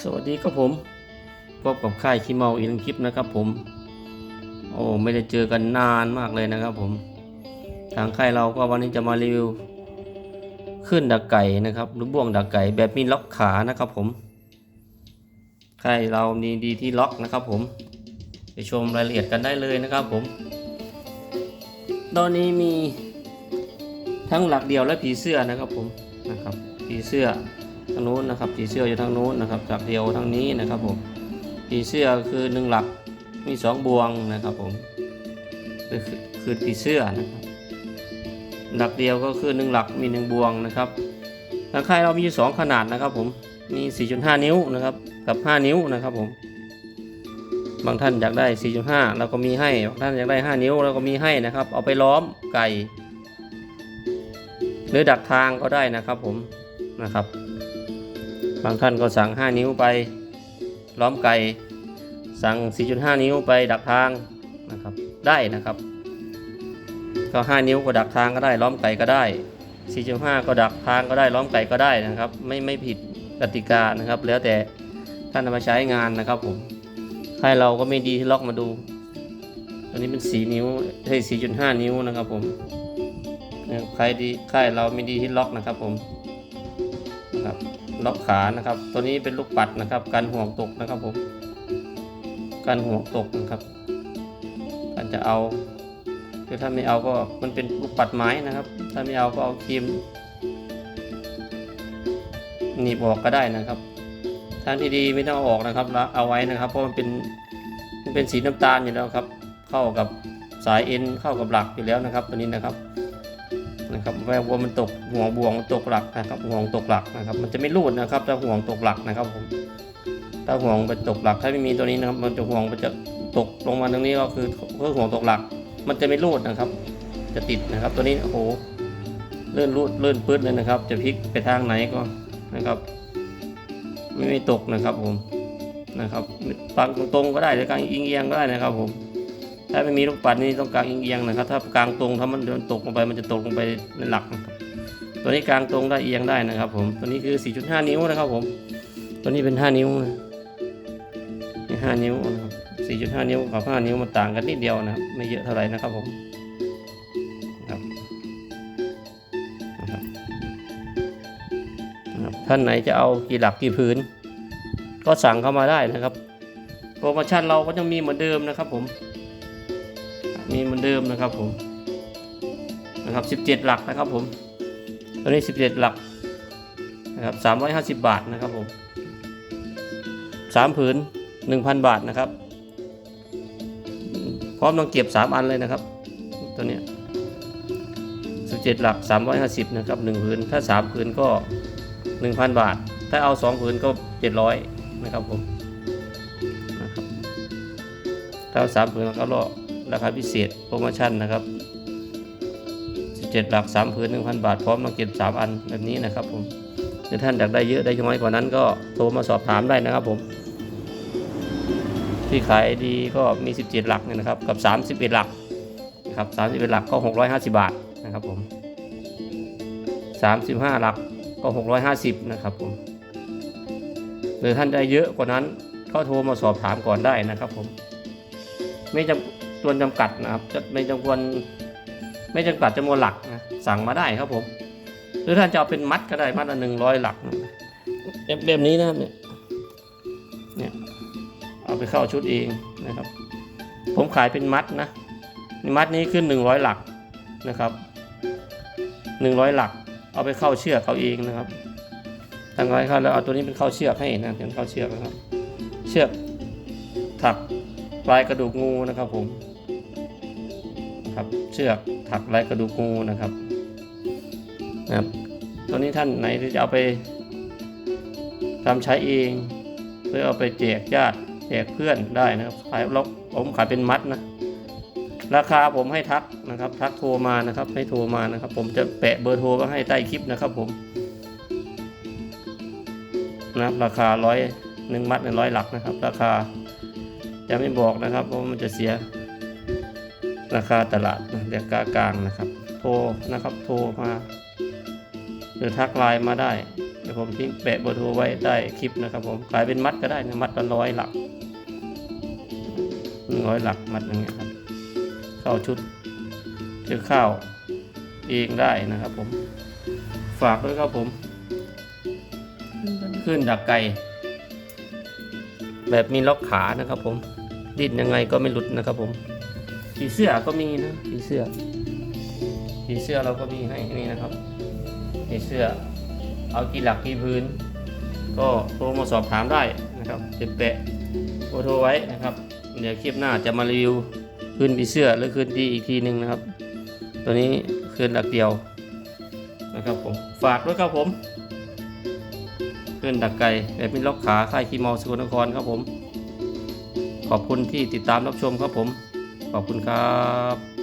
สวัสดีครับผมพบกับค่ายขี้เมาอีกหนึ่งคลิปนะครับผม โอ้ไม่ได้เจอกันนานมากเลยนะครับผม ทางค่ายเราก็วันนี้จะมารีวิว ขึ้นดักไก่นะครับ หรือบ่วงดักไก่แบบมีล็อกขานะครับผม ค่ายเรามีดีที่ล็อกนะครับผม ไปชมรายละเอียดกันได้เลยนะครับผม ตอนนี้มีทั้งหลักเดียวและผีเสื้อนะครับผมนะครับผีเสื้อ ทางนู้นนะครับผีเสื้ออยู่ทางนู้นนะครับจากเดียวทางนี้นะครับผมผีเสื้อคือหนึ่งหลักมีสองบวงนะครับผมคือคือผีเสื้อนะครับหลักเดียวก็คือหนึ่งหลักมีหนึ่งบวงนะครับทางค่ายเรามีอยู่สองขนาดนะครับผมมี 4.5 นิ้วนะครับกับ 5 นิ้วนะครับผมบางท่านอยากได้ 4.5 เราก็มีให้บางท่านอยากได้ 5 นิ้วเราก็มีให้นะครับ เอาไปล้อมไก่ หรือดักทางก็ได้นะครับผมนะครับ บางท่านก็สั่ง 5 นิ้วไปล้อมไก่สั่ง 4.5 นิ้วไปดักทางนะครับได้นะครับก็ 5 นิ้วก็ดักทางก็ได้ล้อมไก่ก็ได้ 4.5 ก็ดักทางก็ได้ล้อมไก่ก็ได้นะครับ ไม่ไม่ผิดกติกานะครับ แล้วแต่ท่านนำมาใช้งานนะครับผมให้เราก็ไม่ดีที่ล็อกมาดูตัวนี้เป็น 4 นิ้วใช่4.5 นิ้วนะครับผมใครดีค่ายเราไม่ดีที่ล็อกนะครับผมนะครับ ล็อกขานะครับ ตัวนี้เป็นลูกปัดนะครับกันห่วงตกนะครับผมกันห่วงตกนะครับการจะเอาคือถ้าไม่เอาก็มันเป็นลูกปัดไม้นะครับ ถ้าไม่เอาก็เอาครีมหนีบออกก็ได้นะครับทางที่ดีไม่ต้องเอาออกนะครับแล้วเอาไว้นะครับ เพราะมันเป็นมันเป็นสีน้ำตาลอยู่แล้วครับ เข้ากับสายเอ็นเข้ากับหลักอยู่แล้วนะครับ ตัวนี้นะครับ นะครับแววมันตกห่วงบ่วงมันตกหลักนะครับห่วงตกหลักนะครับ มันจะไม่รูดนะครับถ้าห่วงตกหลักนะครับผมถ้าห่วงไปตกหลักถ้าไม่มีตัวนี้นะครับ มันจะห่วงมันจะตกลงมาตรงนี้ก็คือเคือห่วงตกหลัก มันจะไม่รูดนะครับ จะติดนะครับ ตัวนี้โอ้โหเลื่อนรูดเลื่อนปื้ดเลยนะครับ จะพลิกไปทางไหนก็นะครับ ไม่ไม่ตกนะครับผมนะครับปังตรงๆก็ได้หรือกางอิงเอียงๆก็ได้นะครับผม ถ้าไม่มีลูกปัดนี่ต้องกลางเอียงๆนะครับ ถ้ากลางตรงถ้ามันเดินตกลงไปมันจะตกลงไปในหลักนะครับตัวนี้กลางตรงได้เอียงได้นะครับ ผม ตัวนี้คือ 4.5 นิ้วนะครับผม ตัวนี้เป็น 5 นิ้วนะนี่5นิ้วนะครับ4.5 นิ้วกับ 5 นิ้วมันต่างกันนิดเดียวนะครับ ไม่เยอะเท่าไหร่นะครับผมครับท่านไหนจะเอากี่หลักกี่พื้น ก็สั่งเข้ามาได้นะครับ โปรโมชั่นเราก็ยังมีเหมือนเดิมนะครับผม มีเหมือนเดิมนะครับผมนะครับ 17 หลักนะครับผมตัวนี้ 17 หลักนะครับ350 บาทนะครับผม3ผืน 1,000 บาทนะครับ พร้อมต้องเก็บ 3 อันเลยนะครับ ตัวเนี้ย17 หลัก 350 นะครับ 1 ผืน ถ้า 3 ผืนก็ 1,000 บาท ถ้าเอา 2 ผืนก็ 700 นะครับผมนะครับถ้าเอา3ผืนก็รอ ราคาพิเศษโปรโมชั่นนะครับ 17 หลัก3พื้น1,000 บาท พร้อมมาเก็บ 3 อันแบบนี้นะครับผมถ้าท่านอยากได้เยอะได้น้อยกว่านั้นก็โทรมาสอบถามได้นะครับผม ที่ขายดีก็มี 17 หลักเนี่ยนะครับ กับ 31 หลักนะครับ31 หลักก็ 650 บาทนะครับผม 35 หลักก็ 650 นะครับผม หรือท่านได้เยอะกว่านั้นก็โทรมาสอบถามก่อนได้นะครับผม ไม่จำ ตัวจำกัดนะครับ จะไม่จำควรไม่จำกัดจำนวนหลักนะสั่งมาได้ครับผม หรือท่านจะเอาเป็นมัดก็ได้มัดละหนึ่งร้อยหลักแบบนี้นะครับเนี่ยเนี่ยเอาไปเข้าชุดเองนะครับ ผมขายเป็นมัดนะมัดนี้ขึ้นหนึ่งร้อยหลักนะครับหนึ่งร้อยหลัก เอาไปเข้าเชือกเขาเองนะครับทางไรเข้าแล้วเอาตัวนี้เป็นเข้าเชือกให้นะเป็นเข้าเชือกนะครับ เชือกถักปลายกระดูกงูนะครับผม ครับเชือกถักลายกระดูกงูนะครับนะครับตัวนี้ท่านไหนที่จะเอาไปทำใช้เองหรือเอาไปแจกญาติแจกเพื่อนได้นะครับขายล็อกผมขายเป็นมัดนะราคาผมให้ทักนะครับ ทักโทรมานะครับ ให้โทรมานะครับ ผมจะแปะเบอร์โทรไว้ให้ใต้คลิปนะครับผมนะครับราคาร้อยหนึ่งมัดหนึ่งร้อยหลักนะครับ ราคาจะไม่บอกนะครับเพราะมันจะเสีย ราคาตลาดนะเรียกกากลางนะครับ โทรนะครับโทรมาหรือทักไลน์มาได้เดี๋ยวยวผมทิ้งแปะเบอร์โทรไว้ใต้คลิปนะครับ ผมขายเป็นมัดก็ได้นะมัดละร้อยหลักร้อยหลักมัดอย่างเงี้ยครับเข้าชุดซื้อข้าวเองได้นะครับ ผมฝากด้วยครับผมขึ้นดักไก่แบบมีล็อกขานะครับ ผมดิ้นยังไงก็ไม่หลุดนะครับผม ผีเสื้อก็มีนะผีเสื้อผีเสื้อเราก็มีให้นี่นะครับผีเสื้อ เอากี่หลักกี่พื้น ก็โทรมาสอบถามได้นะครับจะแปะโทรโทรไว้นะครับ เดี๋ยวคลิปหน้าจะมารีวิวคืนผีเสื้อหรือคืนดีอีกทีหนึ่งนะครับ ตัวนี้คืนหลักเดียวนะครับผมฝากด้วยครับผมขึ้นดักไก่แบบมีล็อกขาค่ายคีมอลสกลนครครับผม ขอบคุณที่ติดตามรับชมครับผม ขอบคุณครับ